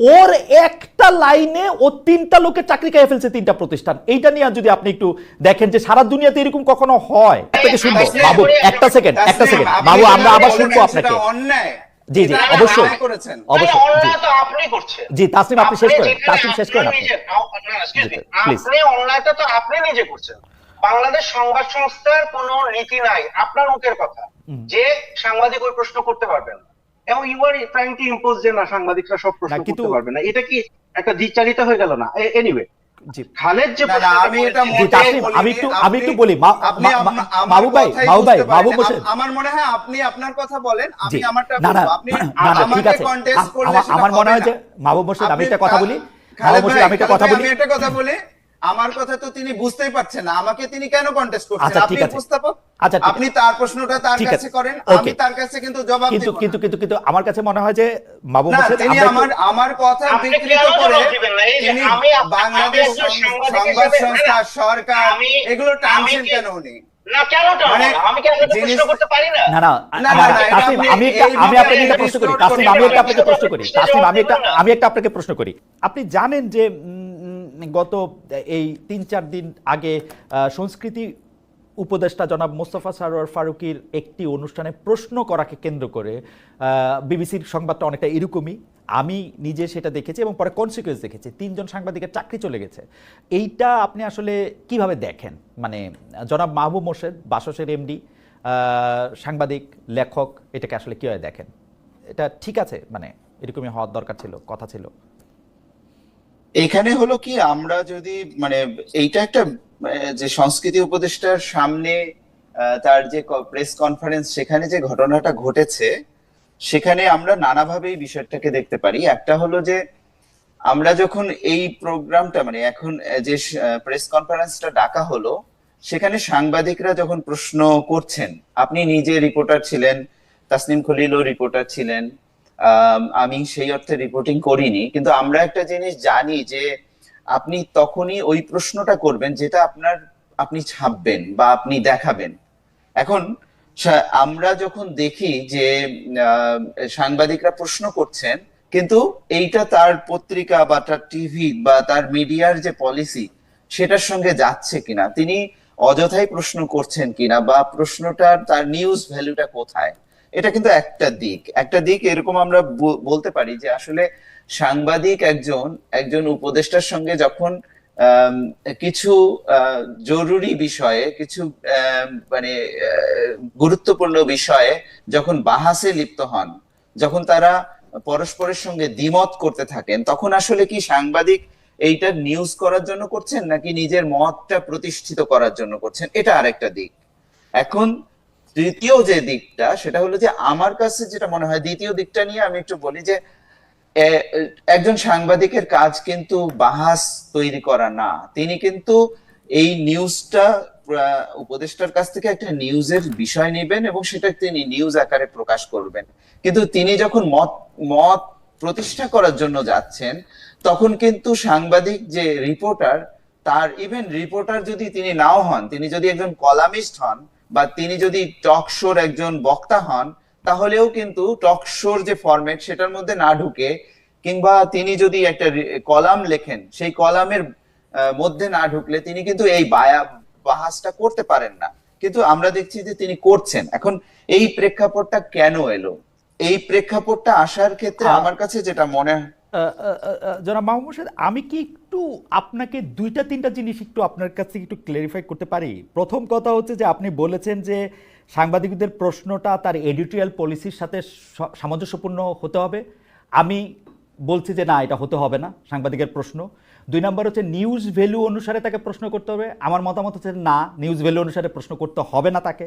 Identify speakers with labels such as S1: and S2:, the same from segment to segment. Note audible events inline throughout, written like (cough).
S1: ওর একটা লাইনে ও তিনটা লোকের চাকরি খেয়ে ফেলছে তিনটা প্রতিষ্ঠান। এইটা নিয়ে যদি আপনি একটু দেখেন যে সারা দুনিয়াতে এরকম কখনো হয়? শুনব। বাবু একটা সেকেন্ড একটা সেকেন্ড বাবু আমরা আবার শুনব আপনাকে। জি, জি, অবশ্যই। অবশ্যই, জি।
S2: আপনি করছেন।
S1: তাসলিম, আপনি শেষ করেন। তাসলিম, শেষ করেন
S2: আপনি। অন্যায়টা তো আপনি নিজে করছেন। বাংলাদেশ সংবাদ সংস্থার কোনো নীতি নাই। আপনার মুখের কথা। যে সাংবাদিক ওই প্রশ্ন করতে পারবেন না। এবং you are trying to impose যে না সাংবাদিকরা সব প্রশ্ন করতে পারবে না। এটা কি একটা দ্বিচারিতা হয়ে গেল না? এনিওয়ে খালেদ যে
S3: আমি এটা।
S1: আমি একটু- আমি একটু বলি,
S3: আমার
S1: ভাই, ভাই,
S3: মনে হয় আপনি আপনার কথা বলেন আমি আমারটা। আপনি
S1: ঠিক আছে। আমার- মনে হয় যে মাহবুব মোর্শেদ আমি একটা কথা বলি। মাহবুব মোর্শেদ আমি একটা কথা বলি।
S3: আমি একটা কথা বলি। আমার কথা তো তিনি বুঝতেই পারছেন না। আমাকে তিনি কেন কন্টেস্ট করছেন?
S1: আচ্ছা,
S3: আপনি উপস্থাপক?
S1: আচ্ছা,
S3: আপনি তার প্রশ্নটা তার কাছে করেন আমি তার কাছে কিন্তু জবাব
S1: কিন্তু কিন্তু কিন্তু কিন্তু আমার কাছে মনে হয় যে মোর্শেদ
S3: তিনি
S1: আমার
S3: আমার কথা বিকৃত করে
S2: দিবেন না? এই যে
S3: তিনি
S2: আমি
S3: বাংলাদেশ সংবাদ সংস্থা সরকার এগুলো টানছেন কেন উনি?
S2: না কেন টানবো?
S3: মানে আপনি
S1: আমি একটা আপনাকে প্রশ্ন করি
S3: distort
S1: তাসলিম
S3: করে
S1: আমি একটা প্রশ্ন করি।
S2: আপনি
S1: একটা
S2: জবাব দিবেন না।
S1: আমি একটা আপনাকে প্রশ্ন করি। আপনি জানেন যে গত এই তিন চার দিন আগে সংস্কৃতি উপদেষ্টা জনাব মোস্তফা সারোয়ার ফারুকির একটি অনুষ্ঠানে প্রশ্ন করাকে কেন্দ্র করে বিবিসির সংবাদটা অনেকটা এরকমই। আমি নিজে সেটা দেখেছি এবং পরে কনসিকুয়েন্স দেখেছি। তিনজন সাংবাদিকের চাকরি চলে গেছে। এইটা আপনি আসলে কীভাবে দেখেন? মানে জনাব মাহবুব মোর্শেদ, বাসসের এমডি সাংবাদিক, লেখক, এটাকে আসলে কীভাবে দেখেন? এটা ঠিক আছে? মানে এরকমই হওয়ার দরকার ছিল, কথা ছিল।
S4: এখানে হলো কি, আমরা যদি মানে এইটা একটা যে সংস্কৃতি উপদেষ্টার সামনে তার যে প্রেস কনফারেন্স সেখানে যে ঘটনাটা ঘটেছে, সেখানে আমরা নানাভাবেই বিষয়টাকে দেখতে পারি। একটা হলো যে, আমরা যখন এই প্রোগ্রামটা মানে এখন যে প্রেস কনফারেন্সটা ডাকা হলো, সেখানে সাংবাদিকরা যখন প্রশ্ন করছেন, আপনি নিজে রিপোর্টার ছিলেন, তাসনিম খলিলও রিপোর্টার ছিলেন আম, সেই অর্থে রিপোর্টিং করিনি কিন্তু আমরা একটা জিনিস জানি যে আপনি তখনই ওই প্রশ্নটা করবেন যেটা আপনার আপনি ছাপবেন বা আপনি দেখাবেন। এখন আমরা যখন দেখি যে সাংবাদিকরা প্রশ্ন করছেন কিন্তু এইটা তার পত্রিকা বা তার টিভি বা তার মিডিয়ার যে পলিসি সেটার সঙ্গে যাচ্ছে কিনা তিনি অযথাই প্রশ্ন করছেন কিনা বা প্রশ্নটার তার নিউজ ভ্যালুটা কোথায়? এটা কিন্তু একটা দিক। একটা দিক এরকম আমরা বলতে পারি যে আসলে সাংবাদিক একজন একজন উপদেষ্টার সঙ্গে যখন কিছু জরুরি বিষয়ে, কিছু মানে গুরুত্বপূর্ণ বিষয়ে যখন বাহাসে লিপ্ত হন, যখন তারা পরস্পরের সঙ্গে দ্বিমত করতে থাকেন, তখন আসলে কি সাংবাদিক এইটা নিউজ করার জন্য করছেন নাকি নিজের মতটা প্রতিষ্ঠিত করার জন্য করছেন? এটা আরেকটা দিক। এখন তৃতীয় যে দিকটা, সেটা হলো যে আমার কাছে যেটা মনে হয় দ্বিতীয় দিকটা নিয়ে আমি একটু বলি যে একজন সাংবাদিকের কাজ কিন্তু বাহাস তৈরি করা না। তিনি কিন্তু এই নিউজটা উপদেষ্টার কাছ থেকে একটা নিউজের বিষয় নেবেন এবং সেটা তিনি নিউজ আকারে প্রকাশ করবেন। কিন্তু তিনি যখন মত মত প্রতিষ্ঠা করার জন্য যাচ্ছেন, তখন কিন্তু সাংবাদিক যে রিপোর্টার, তার ইভেন রিপোর্টার যদি তিনি নাও হন, তিনি যদি একজন কলামিস্ট হন বা তিনি যদি টক শোর একজন বক্তা হন তাহলেও কিন্তু টক শোর যে ফরম্যাট সেটার মধ্যে না ঢুকে কিংবা তিনি যদি একটা কলাম লেখেন সেই কলামের মধ্যে না ঢুকলে তিনি কিন্তু এই বায়া বাহাসটা করতে পারেন না। কিন্তু আমরা দেখছি যে তিনি করছেন। এখন এই প্রেক্ষাপটটা কেন এলো? এই প্রেক্ষাপটটা আসার ক্ষেত্রে আমার কাছে যেটা মনে হয়
S1: জনাব মাহমুদ মোর্শেদ, আমি কি একটু আপনাকে দুইটা তিনটা জিনিস একটু আপনার কাছ থেকে একটু ক্লারিফাই করতে পারি? প্রথম কথা হচ্ছে যে আপনি বলেছেন যে সাংবাদিকদের প্রশ্নটা তার এডিটোরিয়াল পলিসির সাথে সামঞ্জস্যপূর্ণ হতে হবে। আমি বলছি যে না এটা হতে হবে না সাংবাদিকের প্রশ্ন। দুই নম্বর হচ্ছে নিউজ ভ্যালু অনুসারে তাকে প্রশ্ন করতে হবে। আমার মতামত হচ্ছে না নিউজ ভ্যালু অনুসারে প্রশ্ন করতে হবে না তাকে।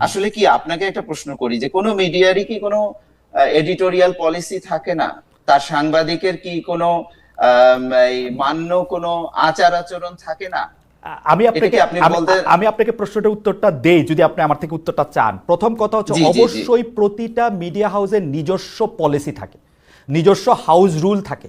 S4: আসলে কি আপনাকে একটা প্রশ্ন করি যে কোনো মিডিয়ারই কি কোনো এডিটোরিয়াল পলিসি থাকে না? তার সাংবাদিকের কি কোনো মান্য কোনো আচার আচরণ থাকে না?
S1: আমি আপনাকে আমি- আপনাকে প্রশ্নটার উত্তরটা দেই যদি আপনি আমার থেকে উত্তরটা চান। প্রথম কথা হচ্ছে। অবশ্যই প্রতিটা মিডিয়া হাউসের নিজস্ব পলিসি থাকে। নিজস্ব হাউস রুল থাকে।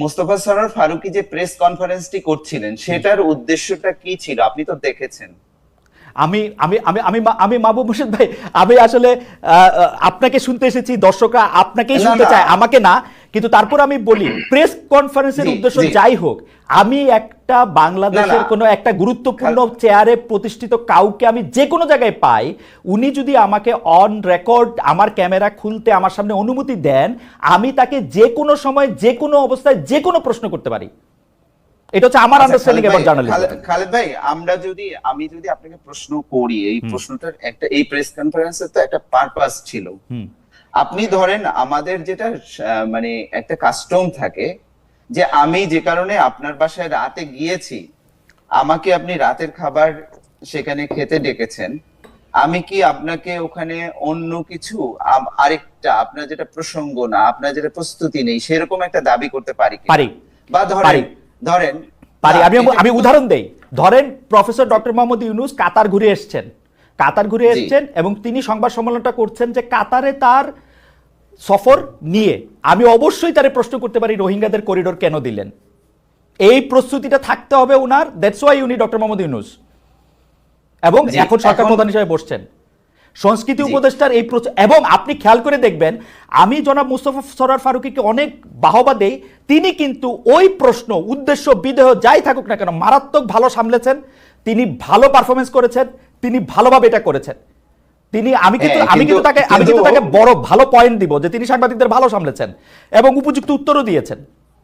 S4: মোস্তফা সরোয়ার ফারুকি যে প্রেস কনফারেন্সটি করছিলেন সেটার উদ্দেশ্যটা কি ছিল? আপনি তো দেখেছেন।
S1: আমি আমি আমি আমি আমি মাহবুব মুর্শিদ ভাই আমি আসলে আপনাকে শুনতে এসেছি দর্শকরা আপনাকেই শুনতে। চায় আমাকে না। কিন্তু তারপর আমি বলি (coughs) প্রেস কনফারেন্সের উদ্দেশ্য যাই হোক আমি একটা বাংলাদেশের। কোনো একটা গুরুত্বপূর্ণ চেয়ারে প্রতিষ্ঠিত কাউকে আমি যে কোনো জায়গায় পাই উনি যদি আমাকে অন রেকর্ড আমার ক্যামেরা খুলতে আমার সামনে অনুমতি দেন আমি তাকে যে কোনো সময় যে কোনো অবস্থায় যে কোনো প্রশ্ন করতে পারি। এটা হচ্ছে আমার আন্ডারস্ট্যান্ডিং এবার জার্নালিজম
S4: খালেদ ভাই আমরা যদি আমি যদি আপনাকে প্রশ্ন করি এই প্রশ্নটার একটা এই প্রেস কনফারেন্সের তো একটা পারপাস ছিল।
S1: হুম।
S4: আপনি ধরেন আমাদের যেটা মানে একটা কাস্টম থাকে যে আমি যে কারণে আপনার বাসায় রাতে গিয়েছি আমাকে আপনি রাতের খাবার সেখানে খেতে ডেকেছেন আমি কি আপনাকে ওখানে অন্য কিছু আরেকটা আপনার যেটা প্রসঙ্গ না আপনার যেটা প্রস্তুতি নেই সেরকম একটা দাবি করতে পারি
S1: পারি।
S4: বা ধরেন ধরেন
S1: পারি। আমি আমি উদাহরণ দেই। ধরেন professor doctor Mohammad Yunus Qatar ঘুরে এসেছেন। কাতার ঘুরে। এসেছেন এবং তিনি সংবাদ সম্মেলনটা করছেন যে কাতারে তার সফর নিয়ে। আমি অবশ্যই তারে প্রশ্ন করতে পারি রোহিঙ্গাদের করিডোর কেন দিলেন? এই প্রস্তুতিটা থাকতে হবে উনার দ্যাটস ওয়াই উনি ডক্টর মোহাম্মদ ইউনুস। এবং এখন সরকার প্রধান হিসেবে বসছেন। সংস্কৃতি উপদেষ্টার এই এবং আপনি খেয়াল করে দেখবেন আমি জনাব মুস্তফা সরার ফারুকিকে অনেক বাহবা দেই তিনি কিন্তু ওই প্রশ্ন উদ্দেশ্য বিদেহ যাই থাকুক না কেন মারাত্মক ভালো সামলেছেন তিনি ভালো পারফরমেন্স করেছেন তিনি ভালোভাবে এটা করেছেন। তিনি আমি কিন্তু
S4: হ্যাঁ,
S1: আমি কিন্তু তাকে আমি কিন্তু- তাকে বড় ভালো পয়েন্ট দিব যে তিনি সাংবাদিকদের ভালো সামলেছেন এবং উপযুক্ত উত্তরও দিয়েছেন।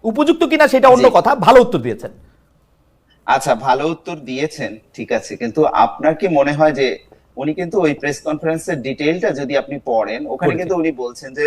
S1: উপযুক্ত কিনা সেটা অন্য কথা ভালো উত্তর দিয়েছেন।
S4: আচ্ছা ভালো উত্তর দিয়েছেন ঠিক আছে কিন্তু আপনার কি মনে হয় যে উনি কিন্তু ওই প্রেস কনফারেন্সের ডিটেইলটা যদি আপনি পড়েন ওখানে কিন্তু উনি বলছেন যে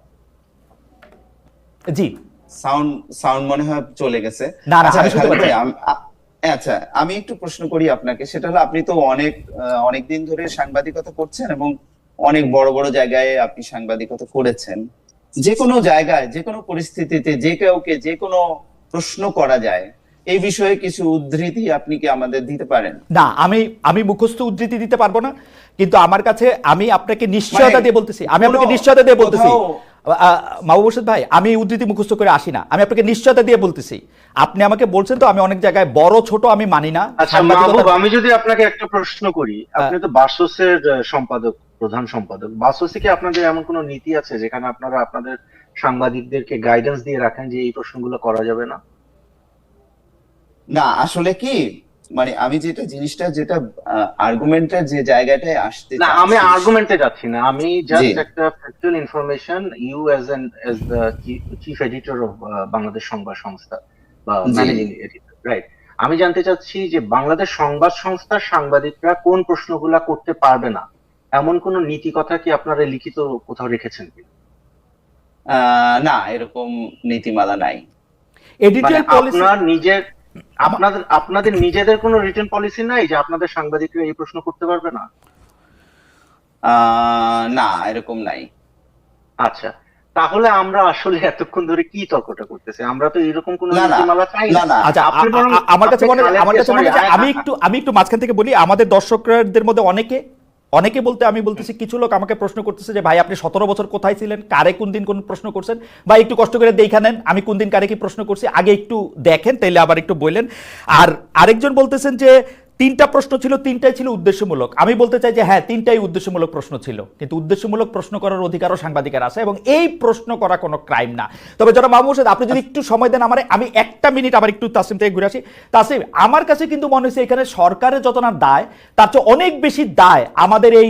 S1: জি।
S4: সাউন্ড সাউন্ড মনে হয় চলে গেছে।
S1: না, না,
S4: আচ্ছা,
S1: আমি
S4: আচ্ছা আমি একটু প্রশ্ন করি আপনাকে সেটা হলো আপনি তো অনেক অনেক দিন ধরে সাংবাদিকতা করছেন এবং অনেক বড় বড় জায়গায় আপনি সাংবাদিকতা করেছেন। যে কোনো জায়গায় যে কোনো পরিস্থিতিতে যে কাউকে যে কোনো প্রশ্ন করা যায় এই বিষয়ে কিছু উদ্ধৃতি আপনি কি আমাদের দিতে পারেন?
S1: না আমি আমি মুখস্থ উদ্ধৃতি দিতে পারব না কিন্তু আমার কাছে আমি আপনাকে নিশ্চয়তা
S4: মানে
S1: দিয়ে বলতেছি আমি আপনাকে নিশ্চয়তা দিয়ে বলতেছি। মাহবুব ভাই আমি উদ্ধৃতি মুখস্থ করে আসি না। আমি আপনাকে নিশ্চয়তা দিয়ে বলতেছি। আপনি আমাকে বলছেন তো আমি অনেক জায়গায় বড় ছোট আমি মানি না।
S2: আচ্ছা আমি যদি আপনাকে একটা প্রশ্ন করি আপনি তো বাসসের সম্পাদক প্রধান সম্পাদক। বাসসে কি আপনাদের এমন কোনো নীতি আছে যেখানে আপনারা আপনাদের সাংবাদিকদেরকে গাইডেন্স দিয়ে রাখেন যে এই প্রশ্নগুলো করা যাবে না?
S4: না আসলে কি মানে আমি যেটা জিনিসটা যেটা আর্গুমেন্টের যে জায়গাটায় আসতে
S2: না আমি আর্গুমেন্টে যাচ্ছি না। আমি জাস্ট একটা factual information you as an as the chief editor of Bangladesh সংবাদ সংস্থা বা ম্যানেজিং এডিটর রাইট আমি জানতে চাচ্ছি যে বাংলাদেশ সংবাদ সংস্থার সাংবাদিকরা কোন প্রশ্নগুলা করতে পারবে না? এমন কোন নীতি কথা কি আপনারা লিখিত কোথাও রেখেছেন কি
S4: আহ, না এরকম নীতিমালা নাই।
S2: মানে
S1: এডিটোরিয়াল পলিসি
S2: আপনার নিজের আপনাদের আপনাদের নিজেদের কোনো রিটার্ন পলিসি নাই যে আপনাদের সাংবাদিকরা এই প্রশ্ন করতে পারবে না?
S4: আহ, না এরকম নাই।
S2: আচ্ছা তাহলে আমরা আসলে এতক্ষণ ধরে কি তর্কটা করতেছি? আমরা তো এরকম কোনো
S4: না, না,
S2: নীতিমালা চাই
S4: না, না।
S1: আচ্ছা আমার কাছে মনে আমার কাছে মনে হয় আমি একটু আমি একটু মাঝখান থেকে বলি আমাদের দর্শকদের মধ্যে অনেকে অনেকে বলতে, আমি বলতেছি, কিছু লোক আমাকে প্রশ্ন করতেছে যে, ভাই, আপনি সতেরো বছর কোথায় ছিলেন? কারে কোন দিন কোন প্রশ্ন করছেন? বা একটু কষ্ট করে দেখা নেন, আমি কোন দিন কারে কি প্রশ্ন করছি? আগে একটু দেখেন, তাইলে আবার একটু বললেন আর আরেকজন বলতেছেন যে তিনটা প্রশ্ন ছিল তিনটাই ছিল উদ্দেশ্যমূলক। আমি বলতে চাই যে হ্যাঁ তিনটাই উদ্দেশ্যমূলক প্রশ্ন ছিল। কিন্তু উদ্দেশ্যমূলক প্রশ্ন করার অধিকারও সাংবাদিকের আছে এবং এই প্রশ্ন করা কোনো ক্রাইম না। তবে যারা মাহমুদ আপনি যদি একটু সময় দেন আমার আমি একটা মিনিট আবার একটু তাসিম থেকে ঘুরে আসি। তাসিম আমার কাছে কিন্তু মনে হয়েছে এখানে সরকারের যত না দায় তার চেয়ে অনেক বেশি দায় আমাদের এই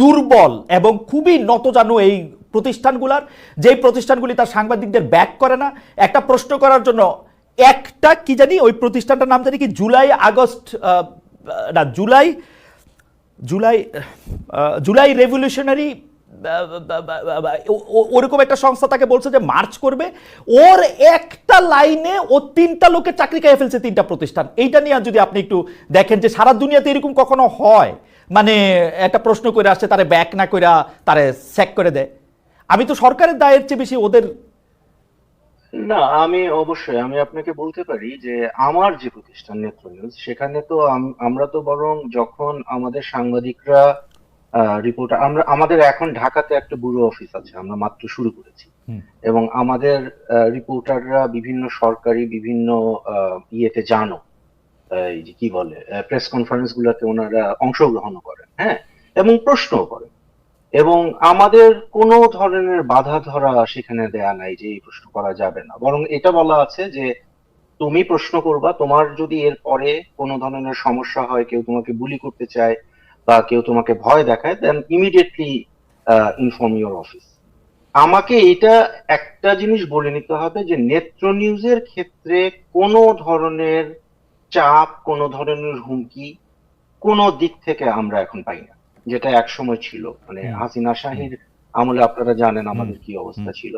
S1: দুর্বল এবং খুবই নতজানু এই প্রতিষ্ঠানগুলার। যেই প্রতিষ্ঠানগুলি তার সাংবাদিকদের ব্যাক করে না একটা প্রশ্ন করার জন্য একটা কি জানি ওই প্রতিষ্ঠানটার নাম জানি কি জুলাই আগস্ট না, জুলাই জুলাই জুলাই রেভলিউশনারি ওরকম একটা সংস্থা তাকে বলছে যে মার্চ করবে। ওর একটা লাইনে ও তিনটা লোকের চাকরি খেয়ে ফেলছে, তিনটা প্রতিষ্ঠান। এইটা নিয়ে যদি আপনি একটু দেখেন যে সারা দুনিয়াতে এরকম কখনো হয়? মানে একটা প্রশ্ন করে আসছে, তারে ব্যাক না কইরা তারে স্যাক করে দেয়। আমি তো সরকারের দায়ের চেয়ে বেশি ওদের
S2: না আমি অবশ্যই আমি আপনাকে বলতে পারি যে আমার যে প্রতিষ্ঠান নেত্র নিউজ সেখানে তো আমরা তো বরং যখন আমাদের সাংবাদিকরা রিপোর্ট আমরা আমাদের এখন ঢাকাতে একটা ব্যুরো অফিস আছে আমরা মাত্র শুরু করেছি। এবং আমাদের রিপোর্টাররা বিভিন্ন সরকারি বিভিন্ন ইয়েতে জানো এই যে কি বলে প্রেস কনফারেন্স গুলোতে ওনারা অংশগ্রহণ করেন হ্যাঁ? এবং প্রশ্নও করেন। এবং আমাদের কোনো ধরনের বাধা ধরা সেখানে দেয়া নাই যে এই প্রশ্ন করা যাবে না। বরং এটা বলা আছে যে, তুমি প্রশ্ন করবা, তোমার যদি এর পরে কোনো ধরনের সমস্যা হয়, কেউ তোমাকে বুলি করতে চায় বা কেউ তোমাকে ভয় দেখায় then immediately inform your office আমাকে এটা একটা জিনিস বলে নিতে হবে যে, নেত্র নিউজের ক্ষেত্রে কোনো ধরনের চাপ, কোনো ধরনের হুমকি কোনো দিক থেকে আমরা এখন পাই না। যেটা এক সময় ছিল। মানে হাসিনা শাহির আমলে আপনারা জানেন আমাদের কি অবস্থা ছিল।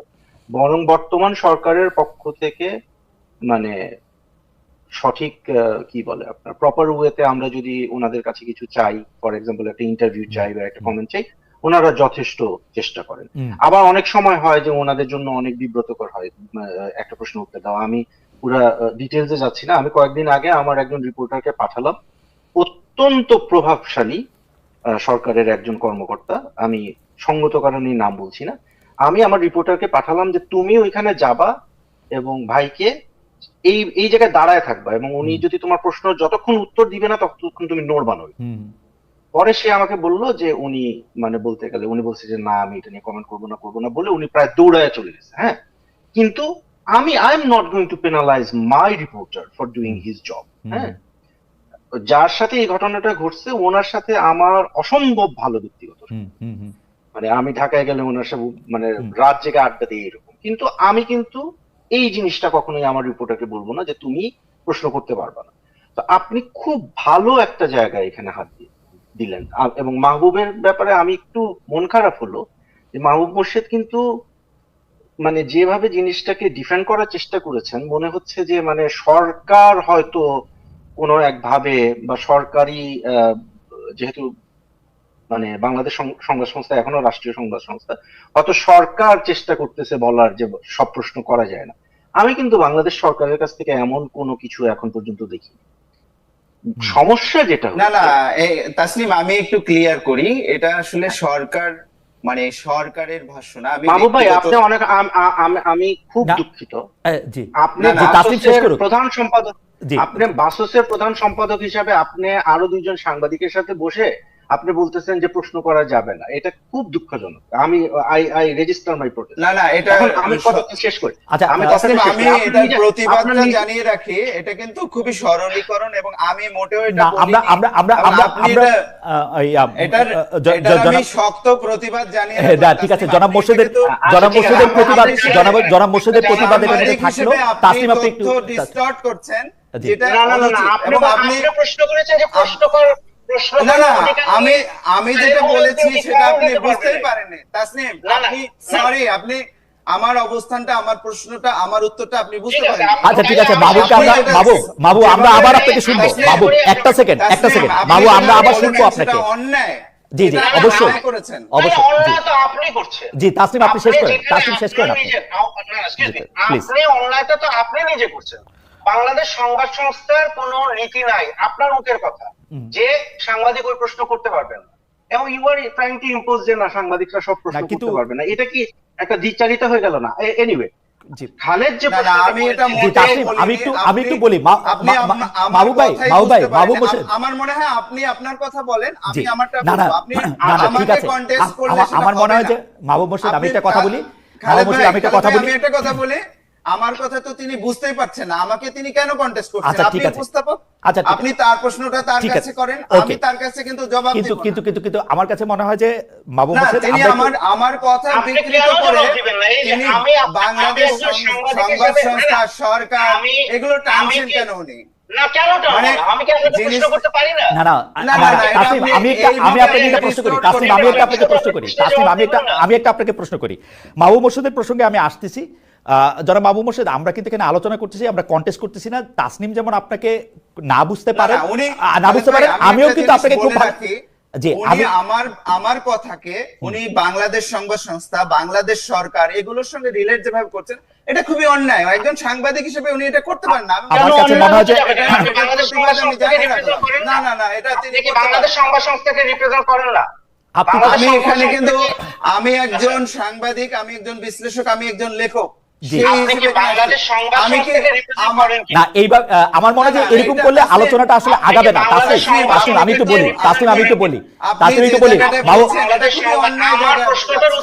S2: বরং বর্তমান সরকারের পক্ষ থেকে মানে সঠিক কি বলে আপনার প্রপার ওয়েতে আমরা যদি ওনাদের কাছে কিছু চাই ফর এক্সাম্পল একটা ইন্টারভিউ চাই বা একটা কমেন্ট চাই ওনারা যথেষ্ট চেষ্টা করেন। আবার অনেক সময় হয় যে ওনাদের জন্য অনেক বিব্রতকর হয়। একটা প্রশ্ন উত্তর দাও। আমি পুরা ডিটেলসে যাচ্ছি না। আমি কয়েকদিন আগে আমার একজন রিপোর্টারকে পাঠালাম। অত্যন্ত প্রভাবশালী সরকারের একজন কর্মকর্তা আমি সঙ্গত কারণে নাম বলছি না। আমি আমার রিপোর্টারকে পাঠালাম যে তুমি ওইখানে যাবা এবং ভাইকে এই এই জায়গায় দাঁড়ায় থাকবা এবং উনি যদি তোমার প্রশ্ন যতক্ষণ উত্তর দিবে না ততক্ষণ তুমি নড়বা নই পরে সে আমাকে বলল যে উনি মানে বলতে গেলে উনি বলছে যে না আমি এটা নিয়ে কমেন্ট করব না করব না বলে উনি প্রায় দৌড়ায় চলে গেছে হ্যাঁ? কিন্তু আমি I am not going to penalize my reporter for doing his job হ্যাঁ? যার সাথে এই ঘটনাটা ঘটছে ওনার সাথে আমার অসম্ভব ভালো ব্যক্তিগত মানে আমি ঢাকায় গেলে ওনার সাথে মানে রাত জেগে আড্ডা দিই এরকম। কিন্তু আমি কিন্তু এই জিনিসটা কখনোই আমার রিপোর্টারকে বলব না যে তুমি প্রশ্ন করতে পারবে না। তো আপনি খুব ভালো একটা জায়গায় এখানে হাত দিয়ে দিলেন। এবং মাহবুবের ব্যাপারে আমি একটু মন খারাপ হলো যে মাহবুব মোর্শেদ কিন্তু মানে যেভাবে জিনিসটাকে ডিফেন্ড করার চেষ্টা করেছেন মনে হচ্ছে যে মানে সরকার হয়তো কোনো একভাবে বা সরকারি যেহেতু মানে বাংলাদেশ সংবাদ সংস্থা এখনও রাষ্ট্রীয় সংবাদ সংস্থা হয়তো সরকার চেষ্টা করতেছে বলার যে সব প্রশ্ন করা যায় না। আমি কিন্তু বাংলাদেশ সরকারের কাছ থেকে এমন কোনো কিছু এখন পর্যন্ত দেখি সমস্যা যেটা
S4: না না তাসলিম আমি একটু ক্লিয়ার করি। এটা আসলে সরকার মানে সরকারের ভাষ্য না আমি
S2: মাহবুব ভাই আপনি অনেক আম- খুব দুঃখিত।
S1: জি।
S2: আপনি। প্রধান সম্পাদক আপনি বাসসের প্রধান সম্পাদক হিসাবে আপনি আরও দুইজন সাংবাদিকের সাথে বসে আপনি বলতেছেন যে প্রশ্ন করা যাবে না। এটা খুব দুঃখজনক। আমি I I register my protest
S4: না না এটা
S2: আমি কথাটা শেষ করি।
S1: আচ্ছা
S2: আমি কথাটা
S4: তাসলিম,
S2: শেষ
S4: আমি
S2: নিজে-
S4: প্রতিবাদটা জানিয়ে রাখি এটা কিন্তু খুবই সরলীকরণ এবং আমি মোটেও এটা
S1: আমরা আমরা আমরা আমরা আমরা
S4: এটা- আমি শক্ত প্রতিবাদ জানিয়ে
S1: হ্যাঁ, না, ঠিক আছে জনাব মোর্শেদের জনাব
S2: ঠিক
S1: মোর্শেদের প্রতিবাদ জনাব জনাব মোর্শেদের প্রতিবাদ এটার মধ্যে থাকল
S4: হিসেবে আপনি
S1: তাসলিম আপনি একটু
S4: distort করছেন যেটা
S2: না না না আপনি প্রশ্ন করেছেন যে প্রশ্ন কর প্রশ্ন
S4: না না আমি আমি যেটা বলেছি সেটা আপনি বুঝতেই পারেননি। তাসনিম আপনি সরি আপনি আমার অবস্থানটা আমার প্রশ্নটা আমার উত্তরটা আপনি বুঝতে পারেন
S1: আচ্ছা ঠিক আছে মাহবুবকে আমরা মাহবু মাহবু আমরা আবার আপনাকে শুনব। মাহবু একটা সেকেন্ড একটা সেকেন্ড মাহবু আমরা আবার শুনব আপনাকে।
S4: অন্যায়।
S1: জি, জি, অবশ্যই।
S4: করেছেন।
S1: অবশ্যই, জি।
S5: আপনি করছেন।
S1: জি তাসনিম আপনি শেষ করেন। তাসনিম শেষ করেন
S5: আপনি।
S1: আপনি
S5: তো আপনি নিজে করছেন। বাংলাদেশ সংবাদ সংস্থার কোনো নীতি নাই। আপনার মুখের কথা। যে সাংবাদিক ওই প্রশ্ন করতে পারবেন না।
S2: এবং you are trying to impose যে না সাংবাদিকরা সব প্রশ্ন করতে পারবে না। এটা কি একটা দ্বিচারিতা হয়ে গেল না? এনিওয়ে খালেদ যে
S4: আমি এটা।
S1: আমি একটু- আমি একটু বলি,
S4: আমার
S1: ভাই, ভাই,
S4: মনে হয় আপনি আপনার কথা বলেন আমি আমারটা
S1: না না
S4: বলব। আপনি
S1: না না ঠিক
S4: আমাকে
S1: আছে
S4: করলে
S1: আমার- মনে হয় যে। মাহবুব মোর্শেদ আমি একটা কথা বলি।
S4: খালেদ
S1: মাহবুব মোর্শেদ আমি একটা কথা বলি।
S4: আমি একটা কথা বলি। আমার কথা তো তিনি বুঝতেই পারছেন না। আমাকে তিনি কেন কন্টেস্ট করছেন?
S1: আচ্ছা,
S4: আপনি
S1: ঠিক আছে।
S4: উপস্থাপক
S1: আচ্ছা,
S4: আপনি তার প্রশ্নটা তার কাছে করেন আমি তার কাছে কিন্তু জবাব
S1: কিন্তু কিন্তু কিন্তু কিন্তু আমার কাছে মনে হয় যে মাহবুব
S4: না তিনি
S1: আমার
S4: আমার কথা বিকৃত করে তিনি
S5: আমি
S4: বাংলাদেশ সংবাদ সংস্থা সরকার
S5: আমি-
S4: এগুলো টানছেন কেন উনি?
S5: না কেন টানবো না? আমি
S1: একটা আপনাকে প্রশ্ন করি। মাহবুব মোর্শেদের প্রসঙ্গে আমি আসতেছি। যারা মাহবুব মোর্শেদ আমরা কিন্তু এখানে আলোচনা করতেছি আমরা কন্টেস্ট করতেছি না। তাসনিম যেমন আপনাকে না বুঝতে পারে
S4: না, উনি
S1: বুঝতে
S4: আমি
S1: আমিও কিন্তু আপনাকে খুব
S4: উনি
S1: আমি
S4: আমার আমার কথাকে উনি বাংলাদেশ সংবাদ সংস্থা বাংলাদেশ সরকার এগুলোর সঙ্গে রিলেট যেভাবে করছেন এটা খুবই অন্যায়। একজন সাংবাদিক হিসেবে উনি এটা করতে পারেন না।
S1: আমার কাছে মনে হয় যে
S4: না? না না এটা তিনি
S5: বাংলাদেশ
S4: পারেন।
S5: সংবাদ সংস্থাকে রিপ্রেজেন্ট করেন না?
S4: আমি এখানে কিন্তু আমি একজন সাংবাদিক আমি একজন বিশ্লেষক আমি একজন লেখক। আমি আমার
S1: মনে হয় এরকম করলে আলোচনাটা আসলে আগাবে না। একটু বলি আমি একটু একটু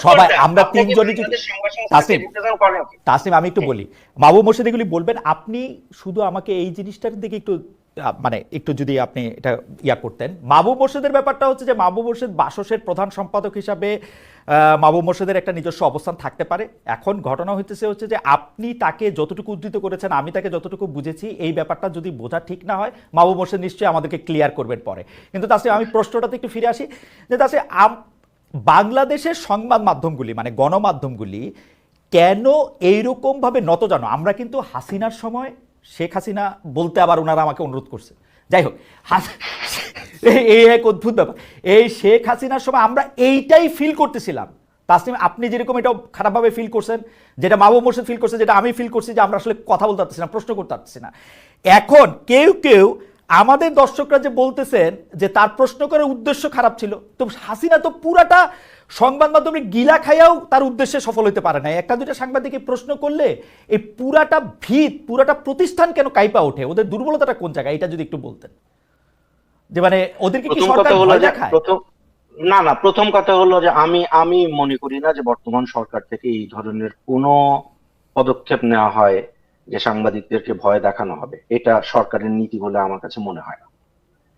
S1: সবাই, আমরা তিনজনই আমি একটু মাহবুব মোর্শেদ এগুলি বলবেন আপনি শুধু আমাকে এই জিনিসটার দিকে একটু আহ, মানে একটু যদি আপনি এটা ইয়া করতেন। মাহবুব মোর্শেদের ব্যাপারটা হচ্ছে যে মাহবুব মোর্শেদ বাসসের প্রধান সম্পাদক হিসাবে মাহবুব মোর্শেদের একটা নিজস্ব অবস্থান থাকতে পারে। এখন ঘটনা হইতেছে হচ্ছে যে আপনি তাকে যতটুকু উদ্ধৃত করেছেন, আমি তাকে যতটুকু বুঝেছি, এই ব্যাপারটা যদি বোঝা ঠিক না হয়, মাহবুব মোর্শেদ নিশ্চয়ই আমাদেরকে ক্লিয়ার করবেন পরে। কিন্তু তাসনিম আমি প্রশ্নটাতে একটু ফিরে আসি যে তাসে বাংলাদেশের সংবাদ মাধ্যমগুলি মানে গণমাধ্যমগুলি কেন এইরকমভাবে নত জানো? আমরা কিন্তু হাসিনার সময় শেখ হাসিনা বলতে আবার ওনারা আমাকে অনুরোধ করছে। যাই হোক এই- এক অদ্ভুত ব্যাপার। এই শেখ হাসিনার সময় আমরা এইটাই ফিল করতেছিলাম। তাসলিম আপনি যেরকম এটা খারাপভাবে ফিল করছেন, যেটা মাহবুব মোর্শেদ ফিল করছে যেটা আমি ফিল করছি যে আমরা আসলে কথা বলতে পারতেছি না, প্রশ্ন করতে পারতেছি না। এখন কেউ কেউ আমাদের দর্শকরা যে বলতেছেন যে তার প্রশ্ন করার উদ্দেশ্য খারাপ ছিল, তো হাসিনা তো পুরাটা সংবাদ মাধ্যমে গিলা খাইয়াও তার উদ্দেশ্যে সফল হতে পারে না একটা দুইটা সাংবাদিকে প্রশ্ন করলে এই পুরাটা ভিত পুরাটা প্রতিষ্ঠান কেন কাইপা ওঠে? ওদের দুর্বলতাটা কোন জায়গায়? এটা যদি একটু বলতেন। যে মানে ওদেরকে কি সরকার ভয় দেখায়?
S2: না না প্রথম কথা হলো যে আমি আমি মনে করি না যে বর্তমান সরকার থেকে এই ধরনের কোনো পদক্ষেপ নেওয়া হয় যে সাংবাদিকদেরকে ভয় দেখানো হবে। এটা সরকারের নীতি বলে আমার কাছে মনে হয় না।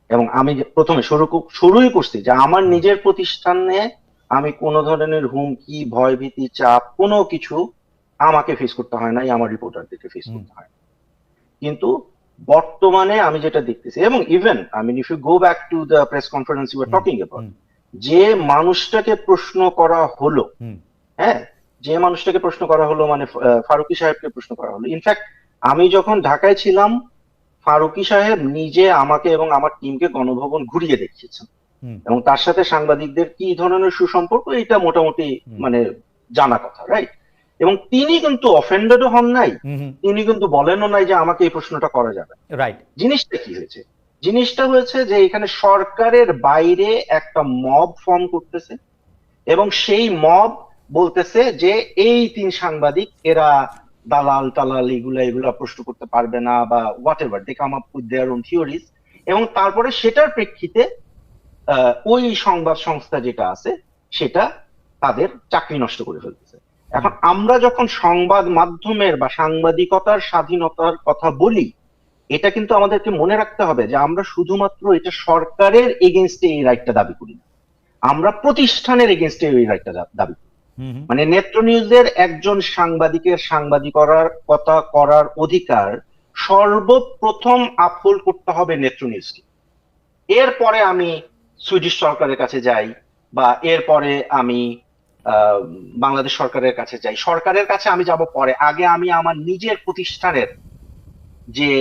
S2: এবং আমি প্রথমে শুরু শুরুই করছি যে আমার নিজের প্রতিষ্ঠানে আমি কোনো ধরনের হুমকি ভয় ভীতি চাপ কোনো কিছু আমাকে ফেস করতে হয় নাই আমার রিপোর্টারদেরকে ফেস করতে হয় কিন্তু বর্তমানে আমি যেটা দেখতেছি এবং even I mean if you go back to the press conference you are talking about যে মানুষটাকে প্রশ্ন করা হলো হ্যাঁ যে মানুষটাকে প্রশ্ন করা হলো মানে ফারুকি সাহেবকে প্রশ্ন করা হলো। ইনফ্যাক্ট আমি যখন ঢাকায় ছিলাম ফারুকি সাহেব নিজে আমাকে এবং আমার টিমকে গণভবন ঘুরিয়ে দেখিয়েছেন। এবং তার সাথে সাংবাদিকদের কি ধরনের সুসম্পর্ক এটা মোটামুটি মানে জানা কথা রাইট এবং তিনি কিন্তু অফেন্ডেডও হন নাই তিনি কিন্তু বলেনও নাই যে আমাকে এই প্রশ্নটা করা যাবে।
S1: রাইট
S2: জিনিসটা কি হয়েছে? জিনিসটা হয়েছে যে এখানে সরকারের বাইরে একটা মব ফর্ম করতেছে এবং সেই মব বলতেছে যে এই তিন সাংবাদিক এরা দালাল টালাল এগুলা এগুলা প্রশ্ন করতে পারবে না বা whatever they come up with their own theories এবং তারপরে সেটার প্রেক্ষিতে ওই সংবাদ সংস্থা যেটা আছে সেটা তাদের চাকরি নষ্ট করে ফেলতেছে। এখন আমরা যখন সংবাদ মাধ্যমের বা সাংবাদিকতার স্বাধীনতার কথা বলি এটা কিন্তু আমাদেরকে মনে রাখতে হবে যে আমরা শুধুমাত্র এটা সরকারের এগেনস্টে এই রাইটটা দাবি করি আমরা প্রতিষ্ঠানের এগেনস্টে এই রাইটটা দাবি করি। মানে নেত্র নিউজের একজন সাংবাদিকের সাংবাদিকতার কথা করার অধিকার সর্বপ্রথম আপহোল্ড করতে হবে নেত্র নিউজকে। এরপরে আমি সুইডিশ সরকারের কাছে যাই বা এরপরে আমি আহ, বাংলাদেশ সরকারের কাছে যাই সরকারের কাছে আমি যাব পরে আগে আমি আমার নিজের প্রতিষ্ঠানের যে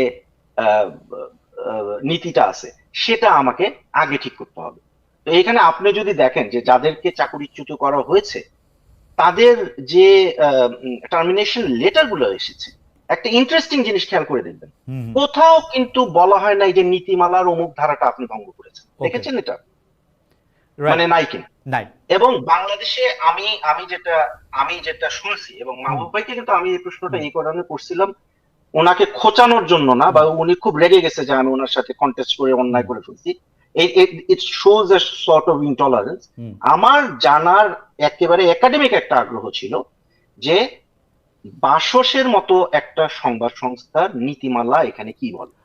S2: নীতিটা আছে সেটা আমাকে আগে ঠিক করতে হবে তো এখানে আপনি যদি দেখেন যে যাদেরকে চাকরিচ্যুত করা হয়েছে তাদের যে টার্মিনেশন লেটারগুলো এসেছে একটা ইন্টারেস্টিং জিনিস খেয়াল করে দেখবেন। কোথাও কিন্তু বলা হয় নাই যে নীতিমালার অমুক ধারাটা আপনি ভঙ্গ করেছেন. দেখেছেন এটা? মানে নাই কিনা
S1: নাই
S2: এবং বাংলাদেশে আমি আমি যেটা আমি যেটা শুনছি এবং মাহবুব ভাইকে কিন্তু আমি এই প্রশ্নটা এই কারণে করছিলাম ওনাকে খোঁচানোর জন্য না বা উনি খুব রেগে গেছে যে আমি ওনার সাথে কন্টেস্ট করে অন্যায় করে ফেলছি। It shows a sort of intolerance. আমার জানার একেবারে একাডেমিক একটা আগ্রহ ছিল যে বাসসের মতো একটা সংবাদ সংস্থার নীতিমালা এখানে কি বলে?